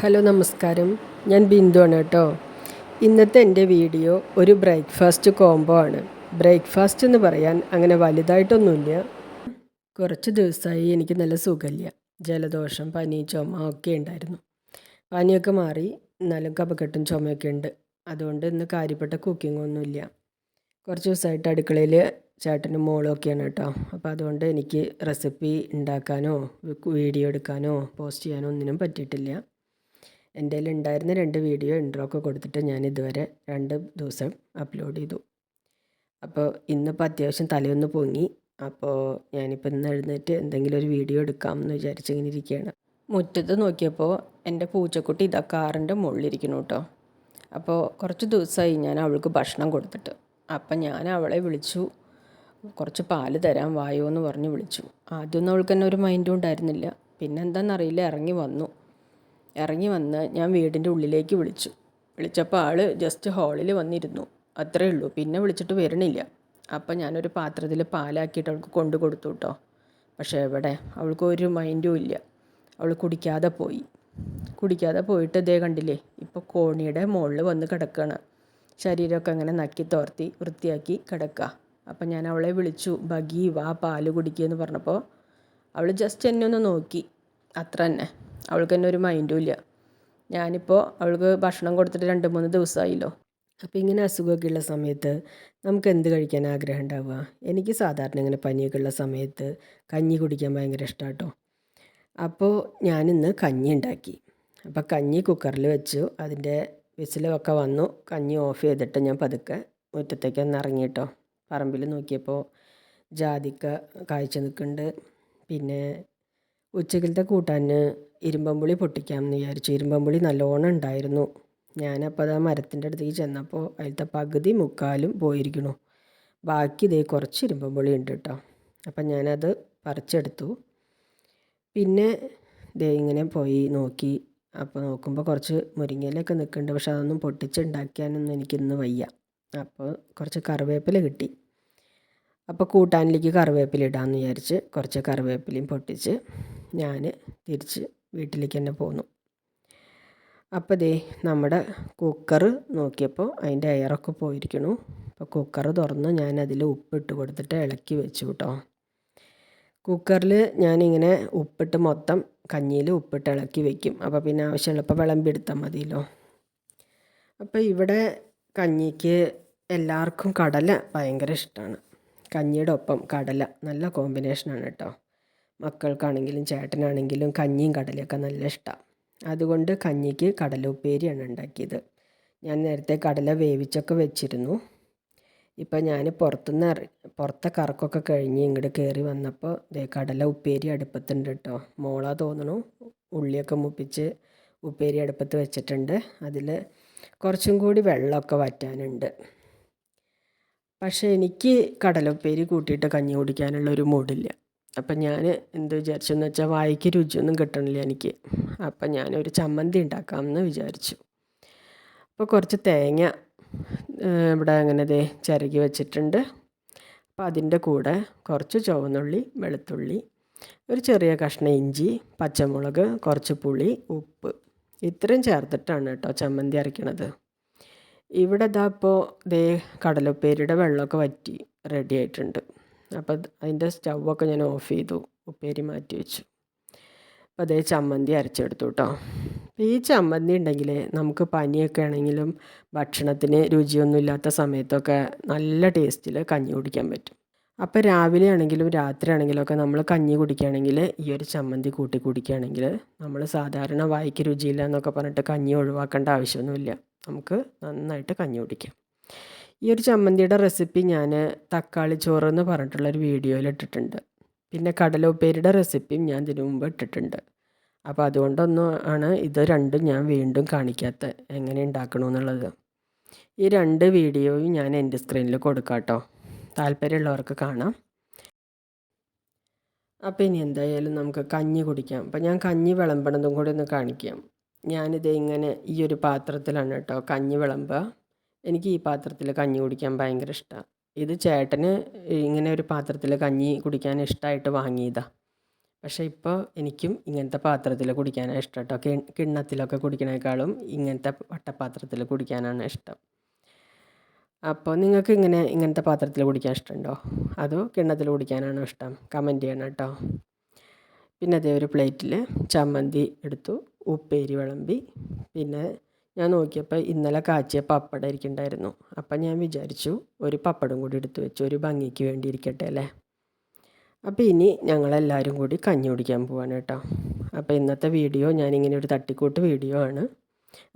Hello നമസ്കാരം. ഞാൻ ബിന്ദു ആണ് കേട്ടോ. ഇന്നത്തെ എന്റെ വീഡിയോ ഒരു ബ്രേക്ക്ഫാസ്റ്റ് കോംബോ ആണ്. ബ്രേക്ക്ഫാസ്റ്റ് എന്ന് പറയാൻ അങ്ങനെ വലുതായിട്ടൊന്നുമില്ല. കുറച്ച് ദിവസമായി എനിക്ക് നല്ല സുഖമില്ല. ജലദോഷം പനി ചുമ ഒക്കെ ഉണ്ടായിരുന്നു. പനിയൊക്കെ മാറി എന്നാലും കപക്കെട്ടും ചുമയൊക്കെ ഉണ്ട്. അതുകൊണ്ട് ഇന്ന് കാര്യപ്പെട്ട കുക്കിംഗ് ഒന്നുമില്ല. കുറച്ച് ദിവസമായിട്ട് അടുക്കളയിൽ ചേട്ടനും മോളും ഒക്കെയാണ് കേട്ടോ. അപ്പോൾ അതുകൊണ്ട് എനിക്ക് റെസിപ്പി ഉണ്ടാക്കാനോ വീഡിയോ എടുക്കാനോ പോസ്റ്റ് ചെയ്യാനോ ഒന്നിനും പറ്റിയിട്ടില്ല. എന്റെ ഉണ്ടായിരുന്ന രണ്ട് വീഡിയോ ഇൻട്രോ ഒക്കെ കൊടുത്തിട്ട് ഞാൻ ഇതുവരെ രണ്ട് ദിവസം അപ്ലോഡ് ചെയ്തു. അപ്പോൾ ഇന്നിപ്പോൾ അത്യാവശ്യം തലയൊന്ന് പൊങ്ങി. അപ്പോൾ ഞാനിപ്പോൾ ഇന്ന് എഴുന്നേറ്റ് എന്തെങ്കിലും ഒരു വീഡിയോ എടുക്കാമെന്ന് വിചാരിച്ച് ഇങ്ങനെ ഇരിക്കുകയാണ്. മുറ്റത്ത് നോക്കിയപ്പോൾ എന്റെ പൂച്ചക്കുട്ടി ഇതാ കാറിന്റെ മുകളിലിരിക്കുന്നു കേട്ടോ. അപ്പോൾ കുറച്ച് ദിവസമായി ഞാൻ അവൾക്ക് ഭക്ഷണം കൊടുത്തിട്ട്. അപ്പം ഞാൻ അവളെ വിളിച്ചു. കുറച്ച് പാൽ തരാൻ വായോ എന്ന് പറഞ്ഞ് വിളിച്ചു. ആദ്യമൊന്നും അവൾക്ക് തന്നെ ഒരു മൈൻഡും ഉണ്ടായിരുന്നില്ല. പിന്നെ എന്താണെന്നറിയില്ല ഇറങ്ങി വന്നു. ഇറങ്ങി വന്ന് ഞാൻ വീടിന്റെ ഉള്ളിലേക്ക് വിളിച്ചു. വിളിച്ചപ്പോൾ ആൾ ജസ്റ്റ് ഹാളിൽ വന്നിരുന്നു. അത്രേ ഉള്ളൂ. പിന്നെ വിളിച്ചിട്ട് വരണില്ല. അപ്പം ഞാനൊരു പാത്രത്തിൽ പാലാക്കിയിട്ട് അവൾക്ക് കൊണ്ടു കൊടുത്തു കേട്ടോ പക്ഷേ എവിടെ? അവൾക്ക് ഒരു മൈൻഡും ഇല്ല. അവൾ കുടിക്കാതെ പോയി. കുടിക്കാതെ പോയിട്ട് ഇതേ കണ്ടില്ലേ? ഇപ്പോൾ കോണിയുടെ മുകളിൽ വന്ന് കിടക്കുകയാണ് ശരീരമൊക്കെ അങ്ങനെ നക്കി തോർത്തി വൃത്തിയാക്കി കിടക്കുക അപ്പം ഞാൻ അവളെ വിളിച്ചു. ബഗി വാ പാൽ കുടിക്കുക എന്ന് പറഞ്ഞപ്പോൾ അവൾ ജസ്റ്റ് എന്നെ ഒന്ന് നോക്കി. അത്ര തന്നെ. അവൾക്ക് തന്നെ ഒരു മൈൻഡും ഇല്ല. ഞാനിപ്പോൾ അവൾക്ക് ഭക്ഷണം കൊടുത്തിട്ട് രണ്ട് മൂന്ന് ദിവസമായില്ലോ അപ്പോൾ ഇങ്ങനെ അസുഖമൊക്കെ ഉള്ള സമയത്ത് നമുക്ക് എന്ത് കഴിക്കാൻ ആഗ്രഹം ഉണ്ടാവുക? എനിക്ക് സാധാരണ ഇങ്ങനെ പനിയൊക്കെ ഉള്ള സമയത്ത് കഞ്ഞി കുടിക്കാൻ ഭയങ്കര ഇഷ്ടമാണ് കേട്ടോ അപ്പോൾ ഞാനിന്ന് കഞ്ഞി ഉണ്ടാക്കി. അപ്പോൾ കഞ്ഞി കുക്കറിൽ വെച്ചു. അതിന്റെ വിസിലൊക്കെ വന്നു. കഞ്ഞി ഓഫ് ചെയ്തിട്ട് ഞാൻ പതുക്കെ മുറ്റത്തേക്ക് ഒന്ന് ഇറങ്ങി കേട്ടോ പറമ്പിൽ നോക്കിയപ്പോൾ ജാതിക്ക കാഴ്ച നിൽക്കുന്നുണ്ട്. പിന്നെ ഉച്ചക്കലത്തെ കൂട്ടാന് ഇരുമ്പമ്പുളി പൊട്ടിക്കാമെന്ന് വിചാരിച്ചു. ഇരുമ്പമ്പുളി നല്ലോണം ഉണ്ടായിരുന്നു. ഞാനപ്പോൾ അത് ആ മരത്തിന്റെ അടുത്തേക്ക് ചെന്നപ്പോൾ അതിലത്തെ പകുതി മുക്കാലും പോയിരിക്കണു. ബാക്കി ഇതേ കുറച്ച് ഇരുമ്പമ്പുളി ഉണ്ട് കേട്ടോ അപ്പം ഞാനത് പറിച്ചെടുത്തു. പിന്നെ ദേ ഇങ്ങനെ പോയി നോക്കി. അപ്പോൾ നോക്കുമ്പോൾ കുറച്ച് മുരിങ്ങയിലൊക്കെ നിൽക്കുന്നുണ്ട്. പക്ഷെ അതൊന്നും പൊട്ടിച്ചുണ്ടാക്കാനൊന്നും എനിക്കിന്ന് വയ്യ. അപ്പോൾ കുറച്ച് കറിവേപ്പില കിട്ടി. അപ്പോൾ കൂട്ടാനിലേക്ക് കറിവേപ്പില ഇടാമെന്ന് വിചാരിച്ച് കുറച്ച് കറിവേപ്പിലയും പൊട്ടിച്ച് ഞാൻ തിരിച്ച് വീട്ടിലേക്ക് തന്നെ പോന്നു. അപ്പോൾ ദേ നമ്മുടെ കുക്കർ നോക്കിയപ്പോൾ അതിന്റെ എയറൊക്കെ പോയിരിക്കണു. അപ്പോൾ കുക്കർ തുറന്ന് ഞാൻ അതിൽ ഉപ്പിട്ട് കൊടുത്തിട്ട് ഇളക്കി വെച്ചു കേട്ടോ കുക്കറിൽ ഞാനിങ്ങനെ ഉപ്പിട്ട് മൊത്തം കഞ്ഞിയിൽ ഉപ്പിട്ട് ഇളക്കി വെക്കും. അപ്പോൾ പിന്നെ ആവശ്യമുള്ളപ്പോൾ വിളമ്പെടുത്താൽ മതിയല്ലോ. അപ്പോൾ ഇവിടെ കഞ്ഞിക്ക് എല്ലാവർക്കും കടല ഭയങ്കര ഇഷ്ടമാണ് കഞ്ഞിയുടെ ഒപ്പം കടല നല്ല കോമ്പിനേഷനാണ് കേട്ടോ മക്കൾക്കാണെങ്കിലും ചേട്ടനാണെങ്കിലും കഞ്ഞിയും കടലയൊക്കെ നല്ല ഇഷ്ടമാണ് അതുകൊണ്ട് കഞ്ഞിക്ക് കടല ഉപ്പേരിയാണ് ഉണ്ടാക്കിയത്. ഞാൻ നേരത്തെ കടല വേവിച്ചൊക്കെ വെച്ചിരുന്നു. ഇപ്പം ഞാൻ പുറത്തുനിന്ന് പുറത്തെ കറക്കൊക്കെ കഴിഞ്ഞ് ഇങ്ങോട്ട് കയറി വന്നപ്പോൾ ദേ കടല ഉപ്പേരി അടുപ്പത്തുണ്ട് കേട്ടോ. മോളാ തോന്നണു ഉള്ളിയൊക്കെ മുപ്പിച്ച് ഉപ്പേരി അടുപ്പത്ത് വെച്ചിട്ടുണ്ട്. അതിൽ കുറച്ചും കൂടി വെള്ളമൊക്കെ വറ്റാനുണ്ട്. പക്ഷേ എനിക്ക് കടലുപ്പേരി കൂട്ടിയിട്ട് കഞ്ഞി കുടിക്കാനുള്ള ഒരു മൂഡില്ല അപ്പം ഞാൻ എന്ത് വിചാരിച്ചെന്ന് വെച്ചാൽ വായിക്ക് രുചിയൊന്നും കിട്ടണില്ല എനിക്ക്. അപ്പം ഞാനൊരു ചമ്മന്തി ഉണ്ടാക്കാമെന്ന് വിചാരിച്ചു. അപ്പോൾ കുറച്ച് തേങ്ങ ഇവിടെ അങ്ങനെ ദേ ചിരകി വെച്ചിട്ടുണ്ട്. അപ്പോൾ അതിന്റെ കൂടെ കുറച്ച് ചുവന്നുള്ളി വെളുത്തുള്ളി ഒരു ചെറിയ കഷ്ണം ഇഞ്ചി പച്ചമുളക് കുറച്ച് പുളി ഉപ്പ്. ഇത്രയും ചേർത്തിട്ടാണ് കേട്ടോ ചമ്മന്തി അരയ്ക്കണത്. ഇവിടെ ഇതാ ഇപ്പോൾ ദേ കടലുപ്പേരിയുടെ വെള്ളമൊക്കെ വറ്റി റെഡി ആയിട്ടുണ്ട്. അപ്പോൾ അതിന്റെ സ്റ്റൗവൊക്കെ ഞാൻ ഓഫ് ചെയ്തു ഉപ്പേരി മാറ്റി വെച്ചു. അപ്പോൾ അതേ ചമ്മന്തി അരച്ചെടുത്തു കേട്ടോ ഈ ചമ്മന്തി ഉണ്ടെങ്കിൽ നമുക്ക് പനിയൊക്കെ ആണെങ്കിലും ഭക്ഷണത്തിന് രുചിയൊന്നും ഇല്ലാത്ത സമയത്തൊക്കെ നല്ല ടേസ്റ്റിൽ കഞ്ഞി കുടിക്കാൻ പറ്റും. അപ്പോൾ രാവിലെ ആണെങ്കിലും രാത്രി ആണെങ്കിലും ഒക്കെ നമ്മൾ കഞ്ഞി കുടിക്കുകയാണെങ്കിൽ ഈ ഒരു ചമ്മന്തി കൂട്ടി കുടിക്കുകയാണെങ്കിൽ നമ്മൾ സാധാരണ വായിക്ക് രുചിയില്ല എന്നൊക്കെ പറഞ്ഞിട്ട് കഞ്ഞി ഒഴിവാക്കേണ്ട ആവശ്യമൊന്നുമില്ല. നമുക്ക് നന്നായിട്ട് കഞ്ഞി കുടിക്കാം. ഈ ഒരു ചമ്മന്തിയുടെ റെസിപ്പി ഞാൻ തക്കാളി ചോറ് എന്ന് പറഞ്ഞിട്ടുള്ള ഒരു വീഡിയോയിൽ ഇട്ടിട്ടുണ്ട് പിന്നെ കടല ഉപ്പേരിയുടെ റെസിപ്പിയും ഞാൻ ഇതിനു മുമ്പ് ഇട്ടിട്ടുണ്ട്. അപ്പോൾ അതുകൊണ്ടൊന്നും ആണ് ഇത് രണ്ടും ഞാൻ വീണ്ടും കാണിക്കാത്ത. എങ്ങനെ ഉണ്ടാക്കണമെന്നുള്ളത് ഈ രണ്ട് വീഡിയോയും ഞാൻ എന്റെ സ്ക്രീനിൽ കൊടുക്കാം കേട്ടോ താല്പര്യമുള്ളവർക്ക് കാണാം. അപ്പോൾ ഇനി എന്തായാലും നമുക്ക് കഞ്ഞി കുടിക്കാം. അപ്പോൾ ഞാൻ കഞ്ഞി വിളമ്പണതും കൂടി ഒന്ന് കാണിക്കാം. ഞാനിത് ഇങ്ങനെ ഈ ഒരു പാത്രത്തിലാണ് കേട്ടോ കഞ്ഞി വിളമ്പുക. എനിക്ക് ഈ പാത്രത്തിൽ കഞ്ഞി കുടിക്കാൻ ഭയങ്കര ഇഷ്ടമാണ് ഇത് ചേട്ടന് ഇങ്ങനെ ഒരു പാത്രത്തിൽ കഞ്ഞി കുടിക്കാൻ ഇഷ്ടമായിട്ട് വാങ്ങിയതാണ് പക്ഷേ ഇപ്പോൾ എനിക്കും ഇങ്ങനത്തെ പാത്രത്തിൽ കുടിക്കാനാണ് ഇഷ്ടം കേട്ടോ കി കിണ്ണത്തിലൊക്കെ കുടിക്കണേക്കാളും ഇങ്ങനത്തെ വട്ടപാത്രത്തിൽ കുടിക്കാനാണ് ഇഷ്ടം. അപ്പോൾ നിങ്ങൾക്ക് ഇങ്ങനെ ഇങ്ങനത്തെ പാത്രത്തിൽ കുടിക്കാൻ ഇഷ്ടമുണ്ടോ അതോ കിണ്ണത്തിൽ കുടിക്കാനാണോ ഇഷ്ടം? കമന്റ് ചെയ്യണം കേട്ടോ പിന്നെ അതേ ഒരു പ്ലേറ്റിൽ ചമ്മന്തി എടുത്തു ഉപ്പേരി വിളമ്പി പിന്നെ ഞാൻ നോക്കിയപ്പോൾ ഇന്നലെ കാച്ചിയ പപ്പടം ഇരിക്കുന്നുണ്ടായിരുന്നു. അപ്പം ഞാൻ വിചാരിച്ചു ഒരു പപ്പടം കൂടി എടുത്തു വെച്ചു ഒരു ഭംഗിക്ക് വേണ്ടി ഇരിക്കട്ടെ അല്ലേ? അപ്പോൾ ഇനി ഞങ്ങളെല്ലാവരും കൂടി കഞ്ഞി കുടിക്കാൻ പോവാണ് കേട്ടോ. അപ്പോൾ ഇന്നത്തെ വീഡിയോ ഞാനിങ്ങനെ ഒരു തട്ടിക്കൂട്ട് വീഡിയോ ആണ്.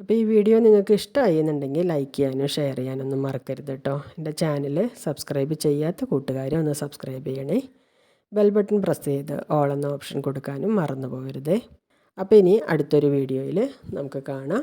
അപ്പോൾ ഈ വീഡിയോ നിങ്ങൾക്ക് ഇഷ്ടമായി എന്നുണ്ടെങ്കിൽ ലൈക്ക് ചെയ്യാനോ ഷെയർ ചെയ്യാനൊന്നും മറക്കരുത് കേട്ടോ. എന്റെ ചാനൽ സബ്സ്ക്രൈബ് ചെയ്യാത്ത കൂട്ടുകാരെ ഒന്ന് സബ്സ്ക്രൈബ് ചെയ്യണേ. ബെൽ ബട്ടൺ പ്രസ് ചെയ്ത് ഓൾ എന്ന ഓപ്ഷൻ കൊടുക്കാനും മറന്നു പോകരുതേ. അപ്പോൾ ഇനി അടുത്തൊരു വീഡിയോയിൽ നമുക്ക് കാണാം.